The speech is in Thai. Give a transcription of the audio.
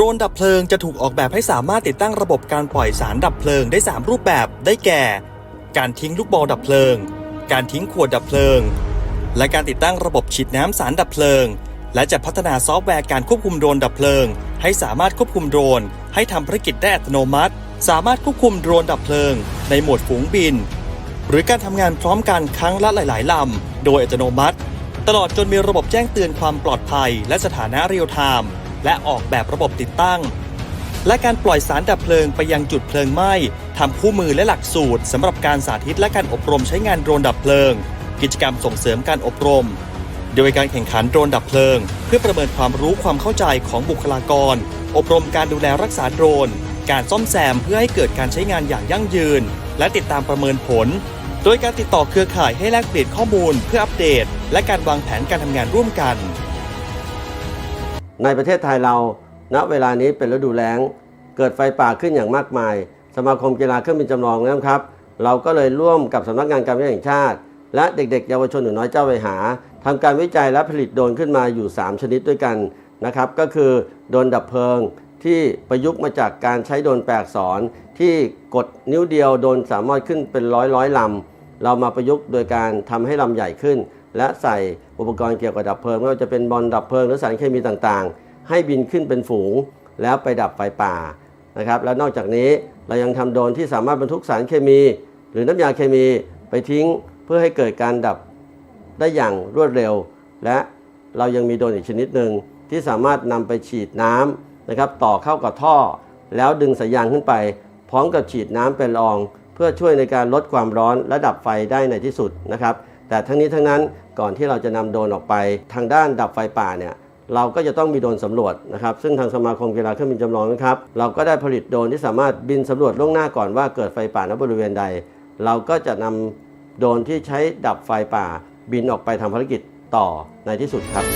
รนดับเพลิงจะถูกออกแบบให้สามารถติดตั้งระบบการปล่อยสารดับเพลิงได้ 3 รูปแบบได้แก่ การทิ้งลูกบอลดับเพลิง การทิ้งขวดดับเพลิง และการติดตั้งระบบฉีดน้ำสารดับเพลิง และจะพัฒนาซอฟต์แวร์การควบคุมโดรนดับเพลิง ให้สามารถควบคุมโดรน ให้ทำภารกิจได้อัตโนมัติ สามารถควบคุมโดรนดับเพลิง ในโหมดฝูงบิน หรือการทำงานพร้อมกันครั้งละหลาย ๆลำโดยอัตโนมัติ ตลอดจนมีระบบแจ้งเตือนความปลอดภัย และสถานะเรียลไทม์ และออกแบบระบบติดตั้ง และการปล่อยสารดับเพลิงไปยังจุดเพลิงไหม้ทำคู่มือและหลักสูตรสำหรับการสาธิตและการอบรมใช้งานโดรนดับเพลิง กิจกรรมส่งเสริมการอบรม โดยการแข่งขันโดรนดับเพลิง เพื่อประเมินความรู้ความเข้าใจของบุคลากร อบรมการดูแลรักษาโดรน การซ่อมแซมเพื่อให้เกิดการใช้งานอย่างยั่งยืน และติดตามประเมินผล โดยการติดต่อเครือข่ายให้แลกเปลี่ยนข้อมูล เพื่ออัปเดต และการวางแผนการทำงานร่วมกัน ในประเทศไทยเรา ณ เวลานี้เป็นฤดูแล้ง เกิดไฟป่าขึ้นอย่างมากมาย สมาคมกีฬาเครื่องบินจำลองนะครับ เราก็เลยร่วมกับสำนักงานการวิจัยแห่งชาติ และเด็ก ๆ เยาวชนหนูน้อยเจ้าไปหาทำการวิจัยและผลิตโดรนขึ้นมาอยู่ 3 ชนิดด้วยกันนะครับ ก็คือโดรนดับเพลิงที่ประยุกต์มาจากการใช้โดรนแปลกสอนที่กดนิ้วเดียวโดรนสามารถขึ้นเป็นร้อยร้อยลำเรามาประยุกต์โดยการทำให้ลำใหญ่ขึ้น และใส่อุปกรณ์เกี่ยวกับดับเพลิงไม่ว่าจะเป็นบอลดับเพลิงหรือสารเคมีต่างๆ ให้บินขึ้นเป็นฝูง แล้วไปดับไฟป่านะครับและนอกจากนี้เรายังทำโดรนที่สามารถบรรทุกสารเคมี หรือน้ำยาเคมีไปทิ้งเพื่อให้เกิดการดับได้อย่างรวดเร็ว และเรายังมีโดรนอีกชนิดหนึ่งที่สามารถนำไปฉีดน้ำนะครับต่อเข้ากับท่อ แล้วดึงสายยางขึ้นไป พร้อมกับฉีดน้ำเป็นละออง เพื่อช่วยในการลดความร้อนและดับไฟได้ในที่สุดนะครับ แต่ทั้งนี้ทั้งนั้นก่อนที่เราจะนำโดรนออกไปทางด้านดับไฟป่าเนี่ยเราก็จะต้องมีโดรนสำรวจนะครับ ซึ่งทางสมาคมกีฬาเครื่องบินจำลองนะครับ เราก็ได้ผลิตโดรนที่สามารถบินสำรวจล่วงหน้าก่อนว่าเกิดไฟป่าณบริเวณใด เราก็จะนำโดรนที่ใช้ดับไฟป่า บินออกไปทำภารกิจต่อในที่สุดครับ